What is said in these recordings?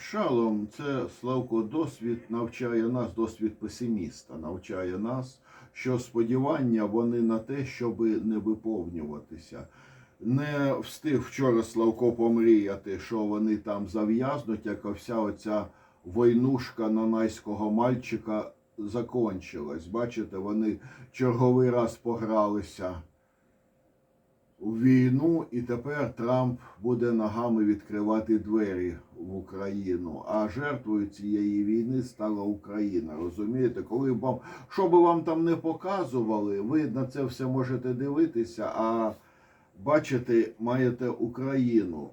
Шалом, це Славко досвід навчає нас, досвід песиміста навчає нас, що сподівання вони на те, щоб не виповнюватися. Не встиг вчора Славко помріяти, що вони там зав'язнуть, як вся оця войнушка нанайського мальчика закончилась. Бачите, вони черговий раз погралися у війну, і тепер Трамп буде ногами відкривати двері в Україну. А жертвою цієї війни стала Україна. Розумієте, коли вам що би вам там не показували, ви на це все можете дивитися, а бачите, маєте Україну.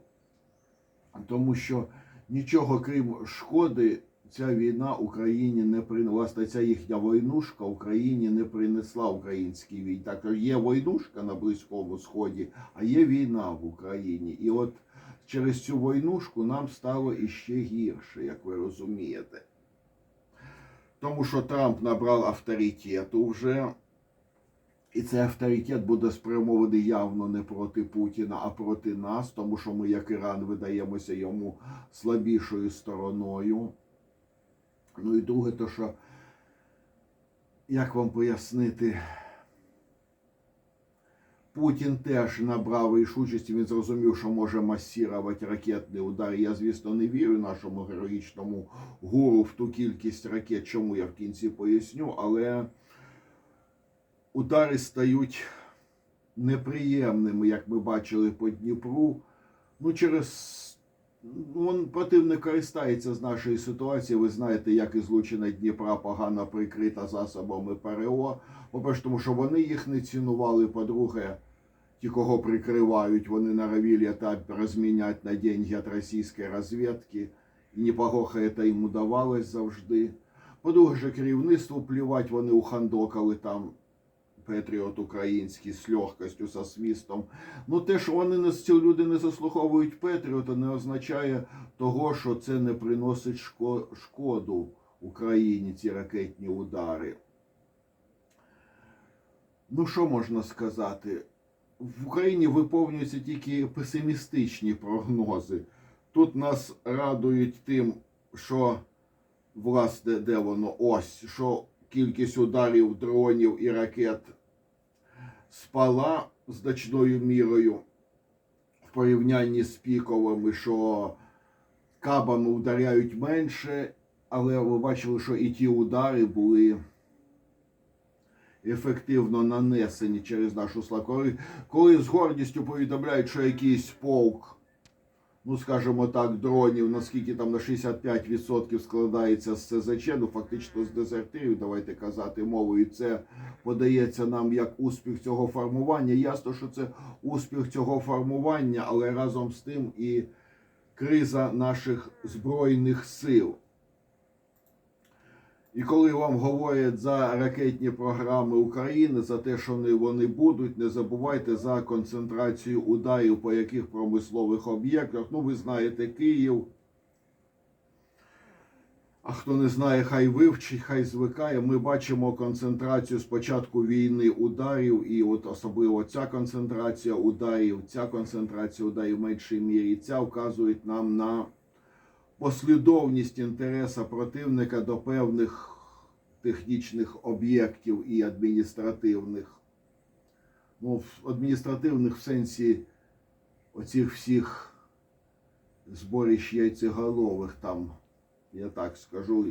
Тому що нічого крім шкоди. Ця війна Україні не принесла, власне, ця їхня войнушка Україні не принесла українській війні. Так є войнушка на Близькому Сході, а є війна в Україні. І от через цю войнушку нам стало іще гірше, як ви розумієте. Тому що Трамп набрав авторитету вже. І цей авторитет буде спрямований явно не проти Путіна, а проти нас, тому що ми, як Іран, видаємося йому слабішою стороною. Ну і друге, то що, як вам пояснити, Путін теж набрав рішучості, він зрозумів, що може масірувати ракетний удар. Я, звісно, не вірю нашому героїчному гуру в ту кількість ракет, чому я в кінці поясню, але удари стають неприємними, як ми бачили по Дніпру. Ну, через він противник користається з нашої ситуації. Ви знаєте, як ізлучена Дніпра погано прикрита засобами ПРО. По-перше, тому що вони їх не цінували. По-друге, ті, кого прикривають, вони норовили это розміняти на деньги від російської розвідки. І непогохо це їм удавалось завжди. По-друге, же, керівництву плівать, вони ухандокали там Петріот український з легкостю, со свістом. Ну те, що вони не ці люди не заслуховують Петріота, не означає того, що це не приносить шко- шкоду Україні, ці ракетні удари. Ну, що можна сказати? В Україні виповнюються тільки песимістичні прогнози. Тут нас радують тим, що власне, де воно ось, що кількість ударів дронів і ракет спала значною мірою в порівнянні з піковими, що кабами ударяють менше, але ви бачили, що і ті удари були ефективно нанесені через нашу слабку. Коли, коли з гордістю повідомляють, що якийсь полк ну скажімо так, дронів, наскільки там на 65% складається з СЗЧ, ну фактично з дезертирів, давайте казати мовою. Це подається нам як успіх цього формування. Ясно, що це успіх цього формування, але разом з тим і криза наших збройних сил. І коли вам говорять за ракетні програми України, за те, що вони, вони будуть, не забувайте за концентрацію ударів по яких промислових об'єктах. Ну, ви знаєте Київ. А хто не знає, хай вивчить, хай звикає. Ми бачимо концентрацію спочатку війни ударів, і от особливо ця концентрація ударів, ця концентрація ударів в меншій мірі, ця вказують нам на послідовність інтереса противника до певних технічних об'єктів і адміністративних. Ну, адміністративних в сенсі оцих всіх зборищ яйцеголових там, я так скажу,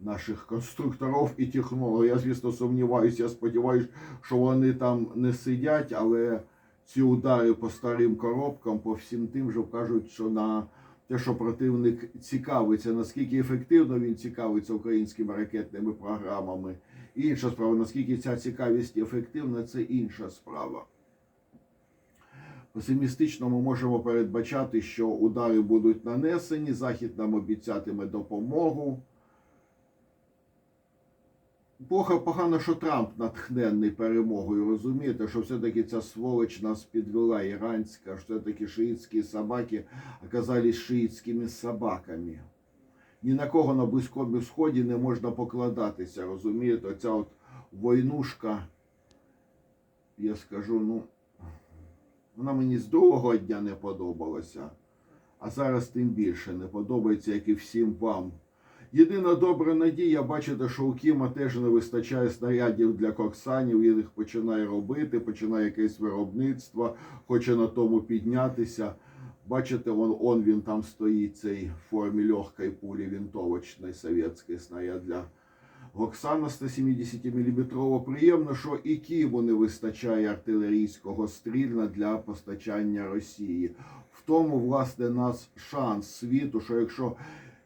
наших конструкторів і технологів. Я, звісно, сумніваюся, я сподіваюся, що вони там не сидять, але ці удари по старим коробкам, по всім тим вже вкажуть, що на те, що противник цікавиться, наскільки ефективно він цікавиться українськими ракетними програмами. І інша справа, наскільки ця цікавість ефективна, це інша справа. Песимістично ми можемо передбачати, що удари будуть нанесені, Захід нам обіцятиме допомогу. Пога погано, що Трамп натхненний перемогою. Розумієте, що все-таки ця сволоч нас підвела іранська, що все-таки шиїтські собаки оказались шиїтськими собаками. Ні на кого на Близькому Сході не можна покладатися. Розумієте, оця от войнушка, я скажу, ну, вона мені з другого дня не подобалася. а зараз тим більше не подобається, як і всім вам. Єдина добра надія, бачите, що у Кіма теж не вистачає снарядів для коксанів, він їх починає робити, починає якесь виробництво, хоче на тому піднятися. Бачите, он, он він там стоїть, цей в формі легкої пулі винтовочної совєтський снаряд для Гоксана 170 мм. Приємно, що і Києву не вистачає артилерійського стрільна для постачання Росії. В тому, власне, нас шанс світу, що якщо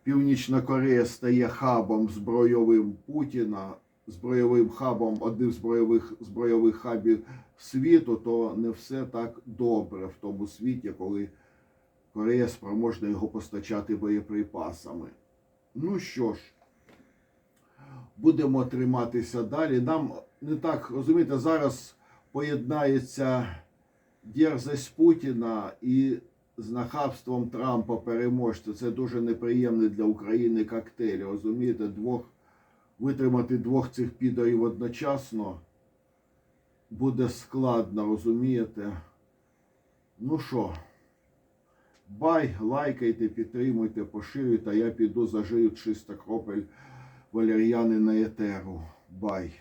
Північна Корея стає хабом збройовим Путіна, збройовим хабом, одним з збройових, збройових хабів світу, то не все так добре в тому світі, коли Корея спроможна його постачати боєприпасами. Ну що ж, будемо триматися далі. Нам не так розумієте, зараз поєднається дерзость Путіна і з нахабством Трампа переможця. Це дуже неприємний для України коктейль. Розумієте, двох витримати двох цих підарів одночасно буде складно, розумієте? Ну що, бай, лайкайте, підтримуйте, поширюйте, а я піду зажию 300 кропель валер'яни на етеру. Бай.